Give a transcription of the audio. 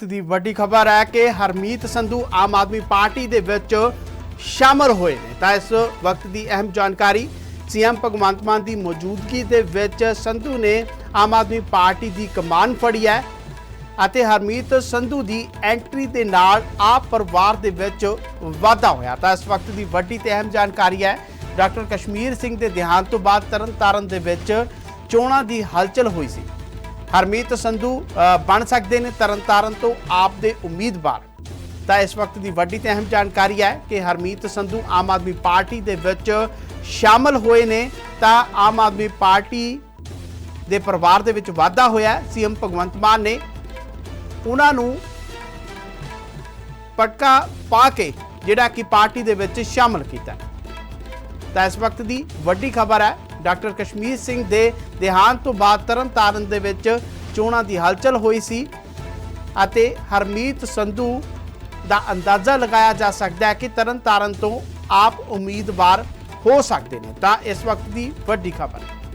ਦੀ ਵੱਡੀ ਖਬਰ ਹੈ ਕਿ ਹਰਮੀਤ ਸੰਧੂ ਆਮ ਆਦਮੀ ਪਾਰਟੀ ਦੇ ਵਿੱਚ ਸ਼ਾਮਲ ਹੋਏ ਨੇ। ਤਾਂ ਇਸ ਵਕਤ ਦੀ ਅਹਿਮ ਜਾਣਕਾਰੀ, ਸੀਐਮ ਭਗਵੰਤ ਮਾਨ ਦੀ ਮੌਜੂਦਗੀ ਦੇ ਵਿੱਚ ਸੰਧੂ ਨੇ ਆਮ ਆਦਮੀ ਪਾਰਟੀ ਦੀ ਕਮਾਨ ਫੜੀ ਹੈ ਅਤੇ ਹਰਮੀਤ ਸੰਧੂ ਦੀ ਐਂਟਰੀ ਦੇ ਨਾਲ ਆਪ ਪਰਿਵਾਰ ਦੇ ਵਿੱਚ ਵਾਧਾ ਹੋਇਆ। ਤਾਂ ਇਸ ਵਕਤ ਦੀ ਵੱਡੀ ਤੇ ਅਹਿਮ ਜਾਣਕਾਰੀ ਹੈ, ਡਾਕਟਰ ਕਸ਼ਮੀਰ ਸਿੰਘ ਦੇ ਦੇਹਾਂਤ ਤੋਂ ਬਾਅਦ ਤਰਨਤਾਰਨ ਦੇ ਵਿੱਚ ਚੋਣਾਂ ਦੀ ਹਲਚਲ ਹੋਈ ਸੀ। ਹਰਮੀਤ ਸੰਧੂ ਬਣ ਸਕਦੇ ਨੇ ਤਰਨਤਾਰਨ ਤੋਂ ਆਪ ਦੇ ਉਮੀਦਵਾਰ। ਤਾਂ ਇਸ ਵਕਤ ਦੀ ਵੱਡੀ ਤੇ ਅਹਿਮ ਜਾਣਕਾਰੀ ਹੈ ਕਿ ਹਰਮੀਤ ਸੰਧੂ ਆਮ ਆਦਮੀ ਪਾਰਟੀ ਦੇ ਵਿੱਚ ਸ਼ਾਮਲ ਹੋਏ ਨੇ। ਤਾਂ ਆਮ ਆਦਮੀ ਪਾਰਟੀ ਦੇ ਪਰਿਵਾਰ ਦੇ ਵਿੱਚ ਵਾਧਾ ਹੋਇਆ ਸੀਐਮ ਭਗਵੰਤ ਮਾਨ ਨੇ ਉਹਨਾਂ ਨੂੰ ਪਟਕਾ ਪਾ ਕੇ ਜਿਹੜਾ ਕਿ ਪਾਰਟੀ ਦੇ ਵਿੱਚ ਸ਼ਾਮਲ ਕੀਤਾ। ਤਾਂ ਇਸ ਵਕਤ ਦੀ ਵੱਡੀ ਖਬਰ ਹੈ ਡਾਕਟਰ ਕਸ਼ਮੀਰ ਸਿੰਘ ਦੇ ਦੇਹਾਂਤ ਤੋਂ ਬਾਅਦ ਤਰਨਤਾਰਨ ਦੇ ਵਿੱਚ ਚੋਣਾਂ ਦੀ ਹਲਚਲ ਹੋਈ ਸੀ ਅਤੇ ਹਰਮੀਤ ਸੰਧੂ ਦਾ ਅੰਦਾਜ਼ਾ ਲਗਾਇਆ ਜਾ ਸਕਦਾ ਹੈ ਕਿ ਤਰਨਤਾਰਨ ਤੋਂ ਆਪ ਉਮੀਦਵਾਰ ਹੋ ਸਕਦੇ ਨੇ। ਤਾਂ ਇਸ ਵਕਤ ਦੀ ਵੱਡੀ ਖਬਰ ਹੈ।